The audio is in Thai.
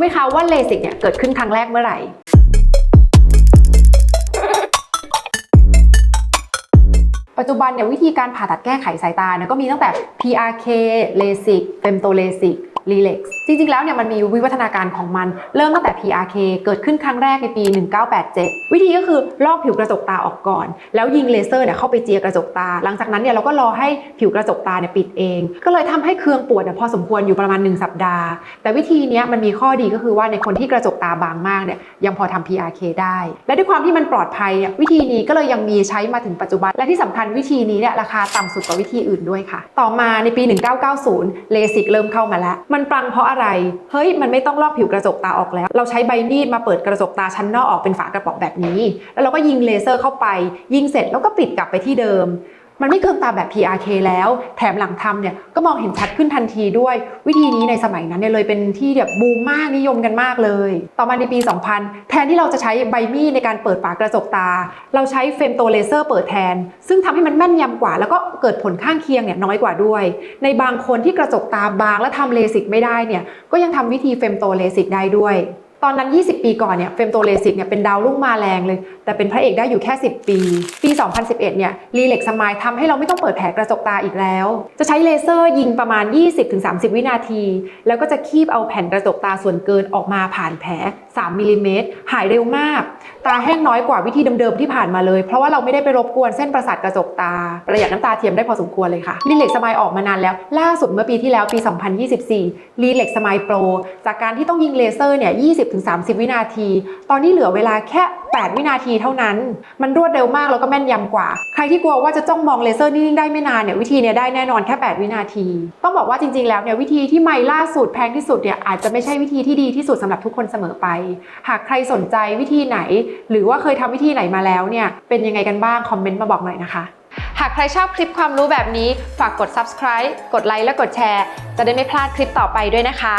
ไหมคะว่าเลสิกเนี่ยเกิดขึ้นครั้งแรกเมื่อไหร่ปัจจุบันเนี่ยวิธีการผ่าตัดแก้ไขสายตาเนี่ยก็มีตั้งแต่ PRK LASIK Femto LASIK Relax จริงๆ แล้วเนี่ยมันมีวิวัฒนาการของมัน เริ่มตั้งแต่ PRK เกิดขึ้นครั้งแรกในปี 1987 วิธีก็คือลอกผิวกระจกตาออกก่อน แล้วยิงเลเซอร์เนี่ยเข้าไปเจียกระจกตา หลังจากนั้นเนี่ยเราก็รอให้ผิวกระจกตาเนี่ยปิดเอง ก็เลยทำให้เคืองปวดเนี่ยพอสมควรอยู่ประมาณ 1 สัปดาห์ แต่วิธีนี้มันมีข้อดีก็คือว่าในคนที่กระจกตาบางมากเนี่ยยังพอทำ PRK ได้ และด้วยความที่มันปลอดภัยเนี่ยวิธีนี้ก็เลยยังมีใช้มาถึงปัจจุบัน และที่สำคัญวิธีนี้เนี่ยราคาต่ำสุดกว่าวิธีอื่นด้วยค่ะ ต่อมาในปี 1990เลสิกเริ่มเข้ามาแล้ว มันปังเพราะอะไรเฮ้ยมันไม่ต้องลอกผิวกระจกตาออกแล้ว เราใช้ใบมีดมาเปิดกระจกตาชั้นนอกออกเป็นฝากระป๋องแบบนี้ แล้วเราก็ยิงเลเซอร์เข้าไป ยิงเสร็จแล้วก็ปิดกลับไปที่เดิม มันไม่เคืองตาแบบ PRK แล้ว แถมหลังทำเนี่ยก็มองเห็นชัดขึ้นทันทีด้วย วิธีนี้ในสมัยนั้นเนี่ยเลยเป็นที่แบบบูมมากนิยมกันมากเลย ต่อมาในปี 2000 แทนที่เราจะใช้ใบมีดในการเปิดฝากระจกตา เราใช้เฟมโตเลเซอร์เปิดแทน ซึ่งทำให้มันแม่นยำกว่า แล้วก็เกิดผลข้างเคียงเนี่ยน้อยกว่าด้วย ในบางคนที่กระจกตาบางและทำเลสิกไม่ได้เนี่ยก็ยังทำวิธีเฟมโตเลสิกได้ด้วย ตอนนั้น 20 ปีก่อนเนี่ยเฟมโตเลสิกเนี่ยเป็นดาวรุ่งมาแรงเลย แต่เป็นพระเอกได้อยู่แค่ 10 ปี ปี 2011 เนี่ยรีเล็กสมายทำให้เราไม่ต้องเปิดแผลกระจกตาอีกแล้ว จะใช้เลเซอร์ยิงประมาณ 20-30 วินาที แล้วก็จะคีบเอาแผ่นกระจกตาส่วนเกินออกมาผ่านแผล 3 มิลลิเมตรหายเร็วมาก ตาแห้งน้อยกว่าวิธีเดิมๆที่ผ่านมาเลย เพราะว่าเราไม่ได้ไปรบกวนเส้นประสาทกระจกตา ประหยัดน้ำตาเทียมได้พอสมควรเลยค่ะรีเล็กสมายออกมานานแล้ว ล่าสุดเมื่อปีที่แล้วปี 2024รีเล็กสมายโปรจากการที่ต้องยิงเลเซอร์เนี่ย20-30 วินาที ตอนนี้เหลือเวลาแค่ 8 วินาทีเท่านั้น มันรวดเร็วมากแล้วก็แม่นยำกว่า ใครที่กลัวว่าจะจ้องมองเลเซอร์นิ่งๆได้ไม่นานเนี่ยวิธีเนี้ยได้แน่นอนแค่ 8 วินาที ต้องบอกว่าจริงๆแล้วเนี่ยวิธีที่ใหม่ล่าสุดแพงที่สุดเนี่ยอาจจะไม่ใช่วิธีที่ดีที่สุดสำหรับทุกคนเสมอไป หากใครสนใจวิธีไหน หรือว่าเคยทำวิธีไหนมาแล้วเนี่ยเป็นยังไงกันบ้างคอมเมนต์มาบอกหน่อยนะคะหากใครชอบคลิปความรู้แบบนี้ ฝากกด subscribe กดไลค์และกดแชร์ จะได้ไม่พลาดคลิปต่อไปด้วยนะคะ